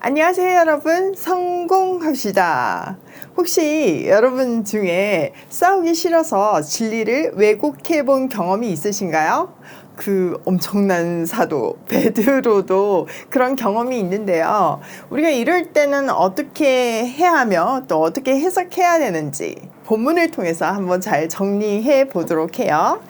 안녕하세요, 여러분. 성공합시다. 혹시 여러분 중에 싸우기 싫어서 진리를 왜곡해 본 경험이 있으신가요? 그 엄청난 사도 베드로도 그런 경험이 있는데요. 우리가 이럴 때는 어떻게 해야 하며 또 어떻게 해석해야 되는지 본문을 통해서 한번 잘 정리해 보도록 해요.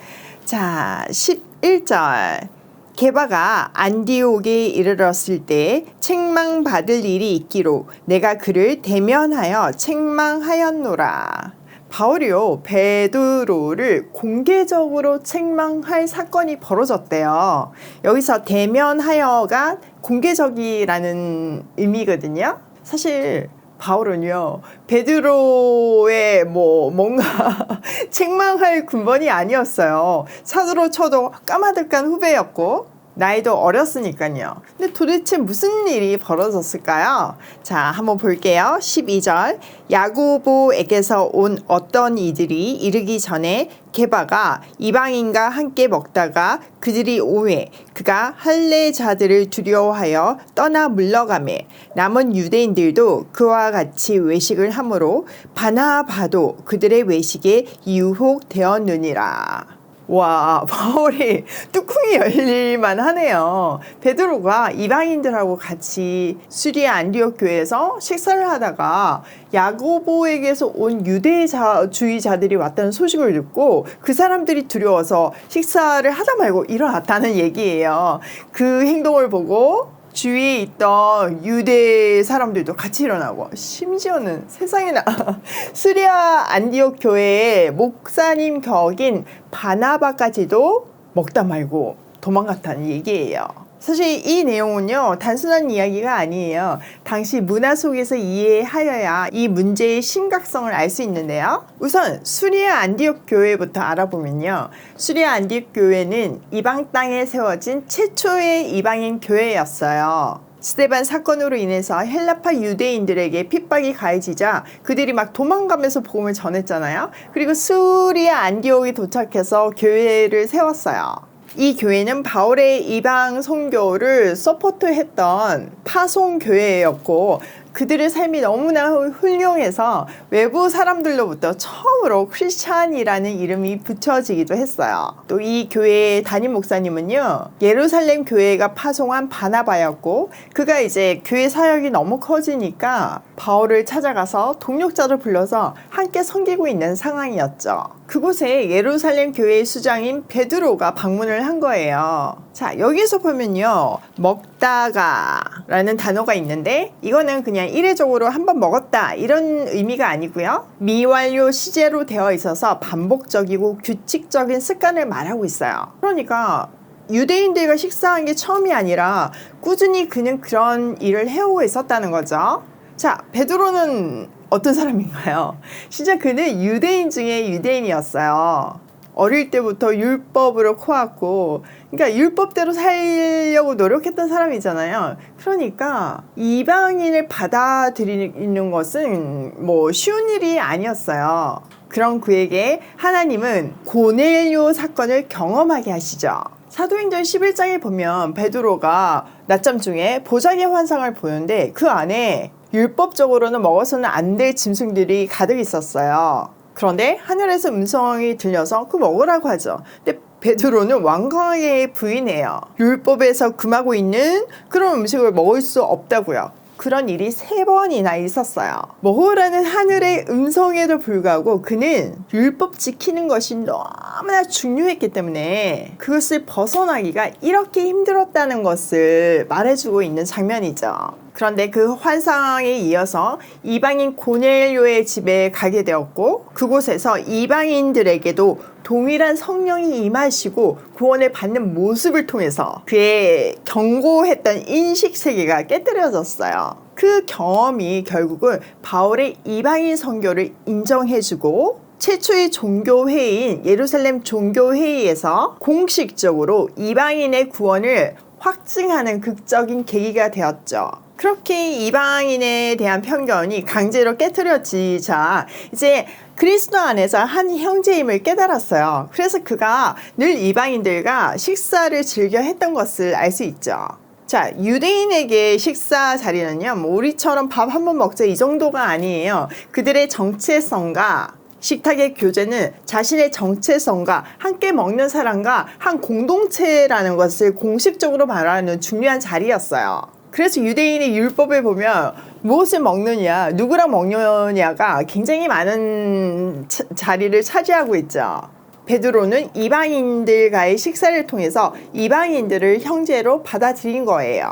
자, 11절. 게바가 안디옥에 이르렀을 때 책망받을 일이 있기로 내가 그를 대면하여 책망하였노라. 바울이요 베드로를 공개적으로 책망할 사건이 벌어졌대요. 여기서 대면하여가 공개적이라는 의미거든요. 사실 바울은요 베드로의 뭐 뭔가 책망할 군번이 아니었어요. 사도로 쳐도 까마득한 후배였고 나이도 어렸으니까요. 근데 도대체 무슨 일이 벌어졌을까요? 자, 한번 볼게요. 12절. 야고보에게서 온 어떤 이들이 이르기 전에 게바가 이방인과 함께 먹다가 그들이 오해 그가 할례자들을 두려워하여 떠나 물러가매 남은 유대인들도 그와 같이 외식을 하므로 바나바도 그들의 외식에 유혹되었느니라. 와, 바울이 뚜껑이 열릴만 하네요. 베드로가 이방인들하고 같이 수리아 안디옥 교회에서 식사를 하다가 야고보에게서 온 유대주의자들이 왔다는 소식을 듣고 그 사람들이 두려워서 식사를 하다 말고 일어났다는 얘기예요. 그 행동을 보고 주위에 있던 유대 사람들도 같이 일어나고 심지어는 세상에나 스리아 안디옥 교회의 목사님 격인 바나바까지도 먹다 말고 도망갔다는 얘기예요. 사실 이 내용은요, 단순한 이야기가 아니에요. 당시 문화 속에서 이해하여야 이 문제의 심각성을 알 수 있는데요. 우선 수리아 안디옥 교회부터 알아보면요. 수리아 안디옥 교회는 이방 땅에 세워진 최초의 이방인 교회였어요. 스테반 사건으로 인해서 헬라파 유대인들에게 핍박이 가해지자 그들이 막 도망가면서 복음을 전했잖아요. 그리고 수리아 안디옥에 도착해서 교회를 세웠어요. 이 교회는 바울의 이방 선교를 서포트했던 파송 교회였고 그들의 삶이 너무나 훌륭해서 외부 사람들로부터 처음으로 크리스찬이라는 이름이 붙여지기도 했어요. 또 이 교회의 담임 목사님은요, 예루살렘 교회가 파송한 바나바였고, 그가 이제 교회 사역이 너무 커지니까 바울을 찾아가서 동력자를 불러서 함께 섬기고 있는 상황이었죠. 그곳에 예루살렘 교회의 수장인 베드로가 방문을 한 거예요. 자, 여기서 보면요. 먹다가 라는 단어가 있는데 이거는 그냥 이례적으로 한번 먹었다 이런 의미가 아니고요. 미완료 시제로 되어 있어서 반복적이고 규칙적인 습관을 말하고 있어요. 그러니까 유대인들과 식사한 게 처음이 아니라 꾸준히 그는 그런 일을 해오고 있었다는 거죠. 자, 베드로는 어떤 사람인가요? 진짜 그는 유대인 중에 유대인이었어요. 어릴 때부터 율법으로 커왔고, 그러니까 율법대로 살려고 노력했던 사람이잖아요. 그러니까 이방인을 받아들이는 것은 뭐 쉬운 일이 아니었어요. 그런 그에게 하나님은 고넬료 사건을 경험하게 하시죠. 사도행전 11장에 보면 베드로가 낮잠 중에 보자기 환상을 보는데 그 안에 율법적으로는 먹어서는 안 될 짐승들이 가득 있었어요. 그런데 하늘에서 음성이 들려서 그 먹으라고 하죠. 근데 베드로는 완강하게 부인해요. 율법에서 금하고 있는 그런 음식을 먹을 수 없다고요. 그런 일이 세 번이나 있었어요. 먹으라는 하늘의 음성에도 불구하고 그는 율법 지키는 것이 너무나 중요했기 때문에 그것을 벗어나기가 이렇게 힘들었다는 것을 말해주고 있는 장면이죠. 그런데 그 환상에 이어서 이방인 고넬료의 집에 가게 되었고 그곳에서 이방인들에게도 동일한 성령이 임하시고 구원을 받는 모습을 통해서 그의 경고했던 인식 세계가 깨뜨려졌어요. 그 경험이 결국은 바울의 이방인 선교를 인정해주고 최초의 종교회의인 예루살렘 종교회의에서 공식적으로 이방인의 구원을 확증하는 극적인 계기가 되었죠. 그렇게 이방인에 대한 편견이 강제로 깨뜨려지자 이제 그리스도 안에서 한 형제임을 깨달았어요. 그래서 그가 늘 이방인들과 식사를 즐겨 했던 것을 알 수 있죠. 자, 유대인에게 식사 자리는요, 뭐 우리처럼 밥 한 번 먹자 이 정도가 아니에요. 그들의 정체성과 식탁의 교제는 자신의 정체성과 함께 먹는 사람과 한 공동체라는 것을 공식적으로 말하는 중요한 자리였어요. 그래서 유대인의 율법에 보면 무엇을 먹느냐, 누구랑 먹느냐가 굉장히 많은 차- 자리를 차지하고 있죠. 베드로는 이방인들과의 식사를 통해서 이방인들을 형제로 받아들인 거예요.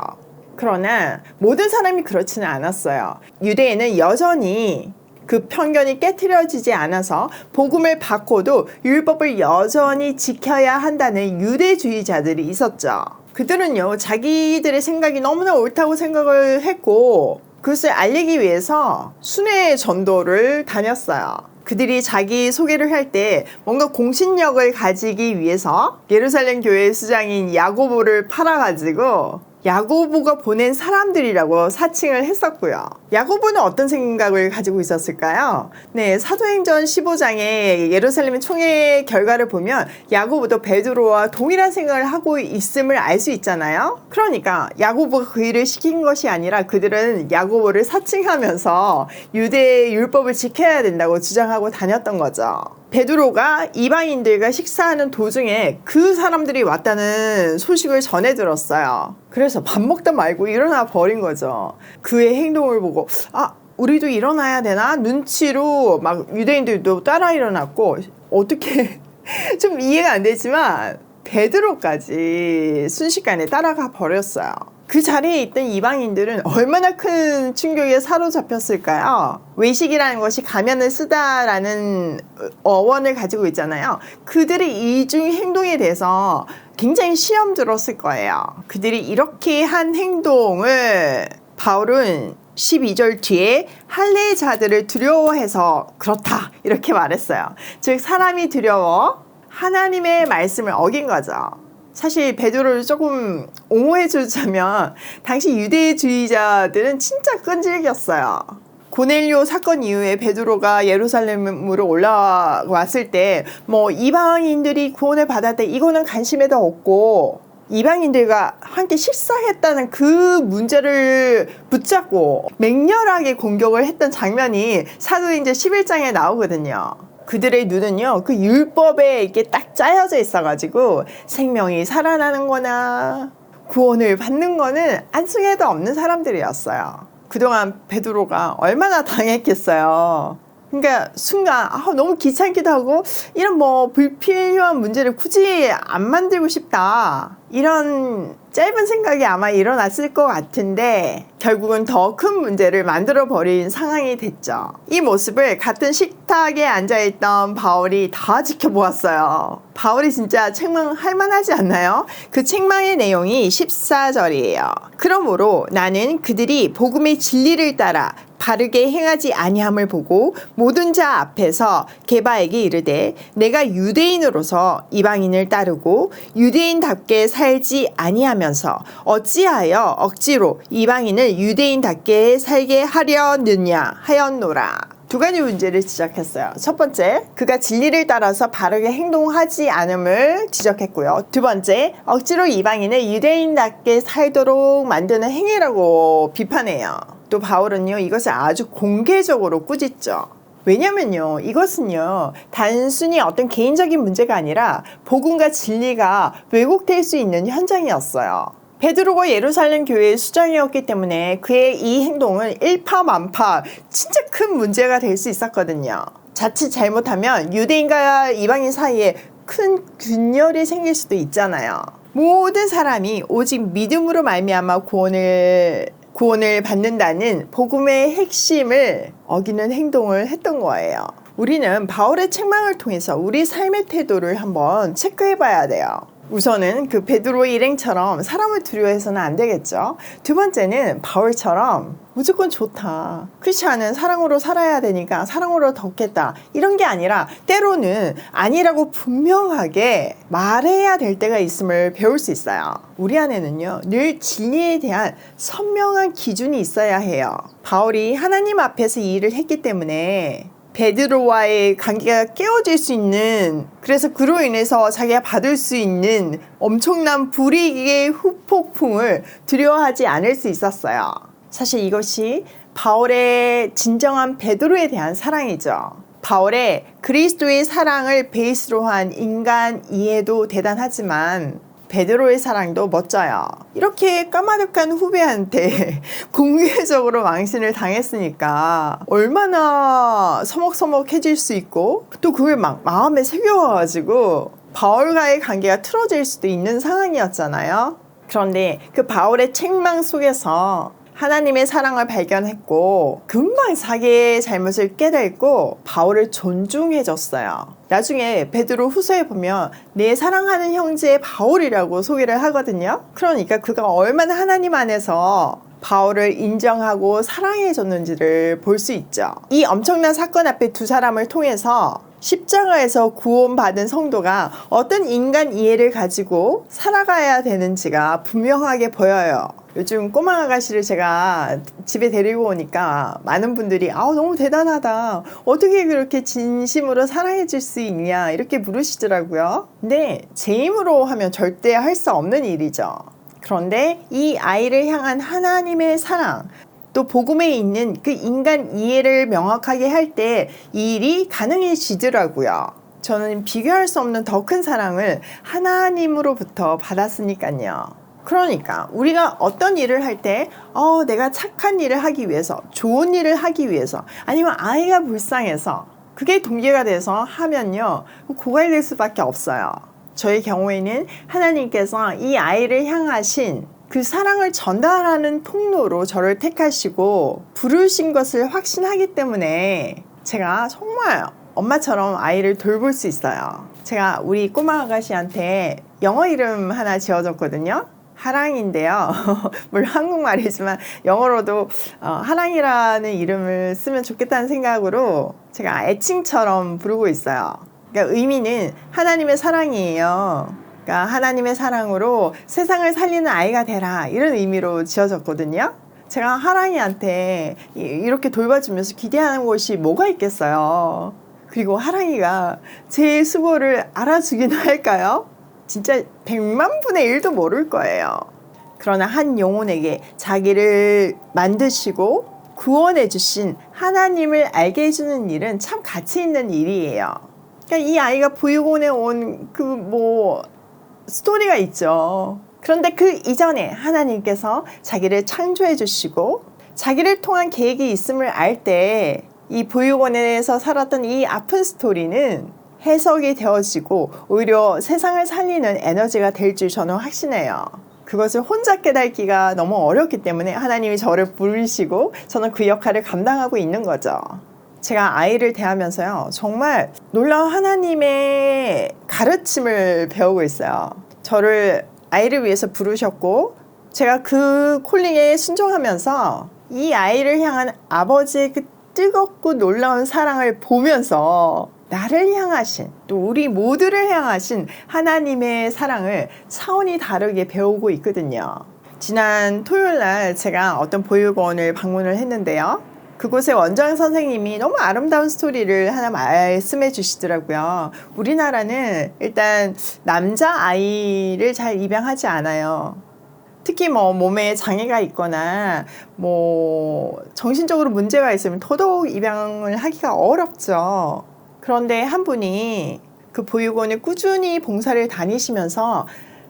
그러나 모든 사람이 그렇지는 않았어요. 유대인은 여전히 그 편견이 깨트려지지 않아서 복음을 받고도 율법을 여전히 지켜야 한다는 유대주의자들이 있었죠. 그들은요, 자기들의 생각이 너무나 옳다고 생각을 했고, 그것을 알리기 위해서 순회 전도를 다녔어요. 그들이 자기 소개를 할 때 뭔가 공신력을 가지기 위해서 예루살렘 교회 수장인 야고보를 팔아가지고 야고보가 보낸 사람들이라고 사칭을 했었고요. 야고보는 어떤 생각을 가지고 있었을까요? 네, 사도행전 15장의 예루살렘 총회 결과를 보면 야고보도 베드로와 동일한 생각을 하고 있음을 알 수 있잖아요. 그러니까 야고보가 그 일을 시킨 것이 아니라 그들은 야고보를 사칭하면서 유대 율법을 지켜야 된다고 주장하고 다녔던 거죠. 베드로가 이방인들과 식사하는 도중에 그 사람들이 왔다는 소식을 전해 들었어요. 그래서 밥 먹다 말고 일어나 버린 거죠. 그의 행동을 보고 아 우리도 일어나야 되나 눈치로 막 유대인들도 따라 일어났고 어떻게 좀 이해가 안 되지만 베드로까지 순식간에 따라가 버렸어요. 그 자리에 있던 이방인들은 얼마나 큰 충격에 사로잡혔을까요? 외식이라는 것이 가면을 쓰다라는 어원을 가지고 있잖아요. 그들의 이중 행동에 대해서 굉장히 시험 들었을 거예요. 그들이 이렇게 한 행동을 바울은 12절 뒤에 할례자들을 두려워해서 그렇다 이렇게 말했어요. 즉 사람이 두려워 하나님의 말씀을 어긴 거죠. 사실 베드로를 조금 옹호해 주자면 당시 유대주의자들은 진짜 끈질겼어요. 고넬료 사건 이후에 베드로가 예루살렘으로 올라왔을 때 뭐 이방인들이 구원을 받았대 이거는 관심에도 없고 이방인들과 함께 식사했다는 그 문제를 붙잡고 맹렬하게 공격을 했던 장면이 사도행전 11장에 나오거든요. 그들의 눈은요, 그 율법에 이렇게 딱 짜여져 있어가지고 생명이 살아나는 거나 구원을 받는 거는 안승에도 없는 사람들이었어요. 그동안 베드로가 얼마나 당했겠어요. 그러니까 순간 아, 너무 귀찮기도 하고 이런 뭐 불필요한 문제를 굳이 안 만들고 싶다 이런 짧은 생각이 아마 일어났을 것 같은데 결국은 더 큰 문제를 만들어 버린 상황이 됐죠. 이 모습을 같은 식탁에 앉아 있던 바울이 다 지켜보았어요. 바울이 진짜 책망할 만하지 않나요? 그 책망의 내용이 14절이에요. 그러므로 나는 그들이 복음의 진리를 따라 바르게 행하지 아니함을 보고 모든 자 앞에서 게바에게 이르되 내가 유대인으로서 이방인을 따르고 유대인답게 살지 아니하면서 어찌하여 억지로 이방인을 유대인답게 살게 하려느냐 하였노라. 두 가지 문제를 지적했어요. 첫 번째, 그가 진리를 따라서 바르게 행동하지 않음을 지적했고요. 두 번째, 억지로 이방인을 유대인답게 살도록 만드는 행위라고 비판해요. 또 바울은요, 이것을 아주 공개적으로 꾸짖죠. 왜냐면요, 이것은요, 단순히 어떤 개인적인 문제가 아니라 복음과 진리가 왜곡될 수 있는 현장이었어요. 베드로가 예루살렘 교회의 수장이었기 때문에 그의 이 행동은 일파만파 진짜 큰 문제가 될 수 있었거든요. 자칫 잘못하면 유대인과 이방인 사이에 큰 균열이 생길 수도 있잖아요. 모든 사람이 오직 믿음으로 말미암아 구원을 구원을 받는다는 복음의 핵심을 어기는 행동을 했던 거예요. 우리는 바울의 책망을 통해서 우리 삶의 태도를 한번 체크해 봐야 돼요. 우선은 그 베드로의 일행처럼 사람을 두려워해서는 안 되겠죠. 두 번째는 바울처럼 무조건 좋다. 크리스찬은 사랑으로 살아야 되니까 사랑으로 덮겠다. 이런 게 아니라 때로는 아니라고 분명하게 말해야 될 때가 있음을 배울 수 있어요. 우리 안에는요, 늘 진리에 대한 선명한 기준이 있어야 해요. 바울이 하나님 앞에서 이 일을 했기 때문에 베드로와의 관계가 깨어질 수 있는 그래서 그로 인해서 자기가 받을 수 있는 엄청난 불이익의 후폭 고통을 두려워하지 않을 수 있었어요. 사실 이것이 바울의 진정한 베드로에 대한 사랑이죠. 바울의 그리스도의 사랑을 베이스로 한 인간 이해도 대단하지만 베드로의 사랑도 멋져요. 이렇게 까마득한 후배한테 공개적으로 망신을 당했으니까 얼마나 서먹서먹해질 수 있고 또 그걸 막 마음에 새겨와가지고 바울과의 관계가 틀어질 수도 있는 상황이었잖아요. 그런데 그 바울의 책망 속에서 하나님의 사랑을 발견했고 금방 자기의 잘못을 깨닫고 바울을 존중해줬어요. 나중에 베드로 후서에 보면 내 사랑하는 형제 바울이라고 소개를 하거든요. 그러니까 그가 얼마나 하나님 안에서 바울을 인정하고 사랑해줬는지를 볼 수 있죠. 이 엄청난 사건 앞에 두 사람을 통해서 십자가에서 구원받은 성도가 어떤 인간 이해를 가지고 살아가야 되는지가 분명하게 보여요. 요즘 꼬마 아가씨를 제가 집에 데리고 오니까 많은 분들이 아우 너무 대단하다. 어떻게 그렇게 진심으로 사랑해 줄 수 있냐 이렇게 물으시더라고요. 근데 제 힘으로 하면 절대 할 수 없는 일이죠. 그런데 이 아이를 향한 하나님의 사랑, 또 복음에 있는 그 인간 이해를 명확하게 할 때 이 일이 가능해지더라고요. 저는 비교할 수 없는 더 큰 사랑을 하나님으로부터 받았으니까요. 그러니까 우리가 어떤 일을 할 때, 어, 내가 착한 일을 하기 위해서, 좋은 일을 하기 위해서, 아니면 아이가 불쌍해서, 그게 동기가 돼서 하면요, 고갈될 수밖에 없어요. 저의 경우에는 하나님께서 이 아이를 향하신 그 사랑을 전달하는 통로로 저를 택하시고 부르신 것을 확신하기 때문에 제가 정말 엄마처럼 아이를 돌볼 수 있어요. 제가 우리 꼬마 아가씨한테 영어 이름 하나 지어줬거든요. 하랑인데요. 물론 한국말이지만 영어로도 어, 하랑이라는 이름을 쓰면 좋겠다는 생각으로 제가 애칭처럼 부르고 있어요. 그러니까 의미는 하나님의 사랑이에요. 그러니까 하나님의 사랑으로 세상을 살리는 아이가 되라 이런 의미로 지어졌거든요. 제가 하랑이한테 이렇게 돌봐주면서 기대하는 것이 뭐가 있겠어요. 그리고 하랑이가 제 수고를 알아주긴 할까요? 진짜 100만 분의 1도 모를 거예요. 그러나 한 영혼에게 자기를 만드시고 구원해 주신 하나님을 알게 해주는 일은 참 가치 있는 일이에요. 그러니까 이 아이가 보육원에 온 그 뭐 스토리가 있죠. 그런데 그 이전에 하나님께서 자기를 창조해 주시고 자기를 통한 계획이 있음을 알 때 이 보육원에서 살았던 이 아픈 스토리는 해석이 되어지고 오히려 세상을 살리는 에너지가 될 줄 저는 확신해요. 그것을 혼자 깨닫기가 너무 어렵기 때문에 하나님이 저를 부르시고 저는 그 역할을 감당하고 있는 거죠. 제가 아이를 대하면서요, 정말 놀라운 하나님의 가르침을 배우고 있어요. 저를 아이를 위해서 부르셨고, 제가 그 콜링에 순종하면서 이 아이를 향한 아버지의 그 뜨겁고 놀라운 사랑을 보면서 나를 향하신 또 우리 모두를 향하신 하나님의 사랑을 차원이 다르게 배우고 있거든요. 지난 토요일 날 제가 어떤 보육원을 방문을 했는데요. 그곳의 원장 선생님이 너무 아름다운 스토리를 하나 말씀해 주시더라고요. 우리나라는 일단 남자 아이를 잘 입양하지 않아요. 특히 뭐 몸에 장애가 있거나 뭐 정신적으로 문제가 있으면 더더욱 입양을 하기가 어렵죠. 그런데 한 분이 그 보육원에 꾸준히 봉사를 다니시면서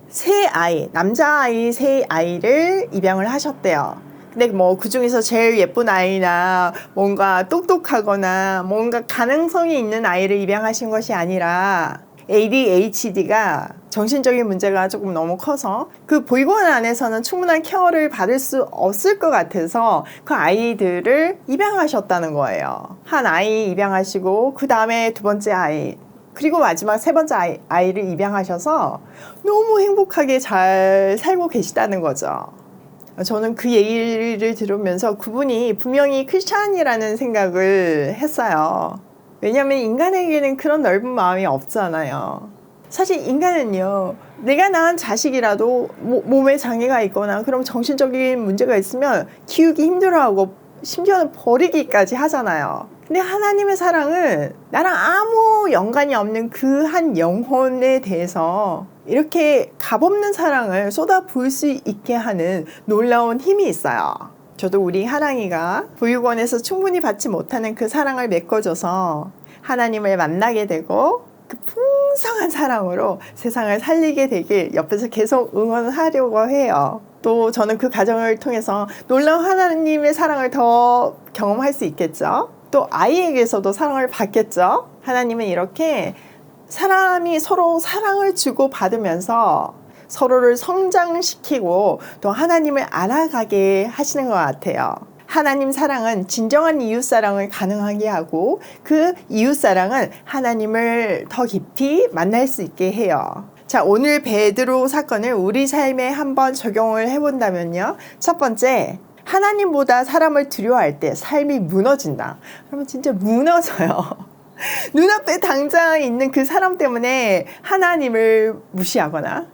세 아이, 남자 아이 세 아이를 입양을 하셨대요. 근데 뭐 그 중에서 제일 예쁜 아이나 뭔가 똑똑하거나 뭔가 가능성이 있는 아이를 입양하신 것이 아니라 ADHD가 정신적인 문제가 조금 너무 커서 그 보육원 안에서는 충분한 케어를 받을 수 없을 것 같아서 그 아이들을 입양하셨다는 거예요. 한 아이 입양하시고 그 다음에 두 번째 아이 그리고 마지막 세 번째 아이, 아이를 입양하셔서 너무 행복하게 잘 살고 계시다는 거죠. 저는 그 얘기를 들으면서 그분이 분명히 크리스찬이라는 생각을 했어요. 왜냐하면 인간에게는 그런 넓은 마음이 없잖아요. 사실 인간은요, 내가 낳은 자식이라도 모, 몸에 장애가 있거나 그럼 정신적인 문제가 있으면 키우기 힘들어하고 심지어는 버리기까지 하잖아요. 근데 하나님의 사랑은 나랑 아무 연관이 없는 그 한 영혼에 대해서 이렇게 값없는 사랑을 쏟아 부을 수 있게 하는 놀라운 힘이 있어요. 저도 우리 하랑이가 보육원에서 충분히 받지 못하는 그 사랑을 메꿔줘서 하나님을 만나게 되고 그 풍성한 사랑으로 세상을 살리게 되길 옆에서 계속 응원하려고 해요. 또 저는 그 과정을 통해서 놀라운 하나님의 사랑을 더 경험할 수 있겠죠. 또 아이에게서도 사랑을 받겠죠. 하나님은 이렇게 사람이 서로 사랑을 주고 받으면서 서로를 성장시키고 또 하나님을 알아가게 하시는 것 같아요. 하나님 사랑은 진정한 이웃 사랑을 가능하게 하고 그 이웃 사랑은 하나님을 더 깊이 만날 수 있게 해요. 자, 오늘 베드로 사건을 우리 삶에 한번 적용을 해본다면요. 첫 번째, 하나님보다 사람을 두려워할 때 삶이 무너진다. 그러면 진짜 무너져요. 눈앞에 당장 있는 그 사람 때문에 하나님을 무시하거나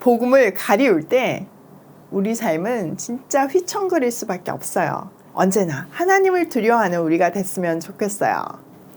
복음을 가리울 때 우리 삶은 진짜 휘청거릴 수밖에 없어요. 언제나 하나님을 두려워하는 우리가 됐으면 좋겠어요.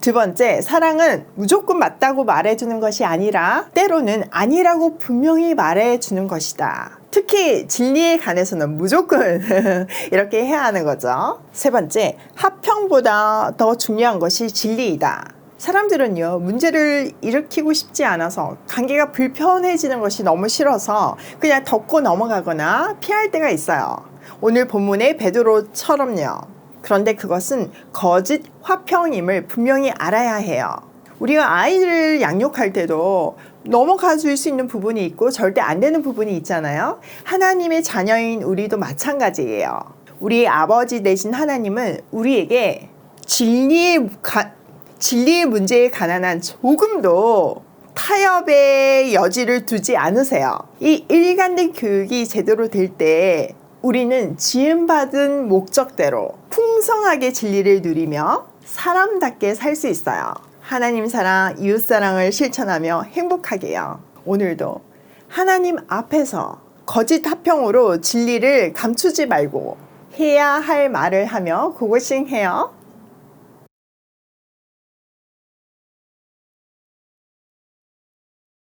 두 번째, 사랑은 무조건 맞다고 말해주는 것이 아니라 때로는 아니라고 분명히 말해주는 것이다. 특히 진리에 관해서는 무조건 이렇게 해야 하는 거죠. 세 번째, 합평보다 더 중요한 것이 진리이다. 사람들은요, 문제를 일으키고 싶지 않아서 관계가 불편해지는 것이 너무 싫어서 그냥 덮고 넘어가거나 피할 때가 있어요. 오늘 본문의 베드로처럼요. 그런데 그것은 거짓 화평임을 분명히 알아야 해요. 우리가 아이를 양육할 때도 넘어가 줄 수 있는 부분이 있고 절대 안 되는 부분이 있잖아요. 하나님의 자녀인 우리도 마찬가지예요. 우리 아버지 되신 하나님은 우리에게 진리의, 가, 진리의 문제에 관한 한 조금도 타협의 여지를 두지 않으세요. 이 일관된 교육이 제대로 될 때 우리는 지음받은 목적대로 풍성하게 진리를 누리며 사람답게 살 수 있어요. 하나님 사랑, 이웃 사랑을 실천하며 행복하게요. 오늘도 하나님 앞에서 거짓 합평으로 진리를 감추지 말고 해야 할 말을 하며 고고싱 해요.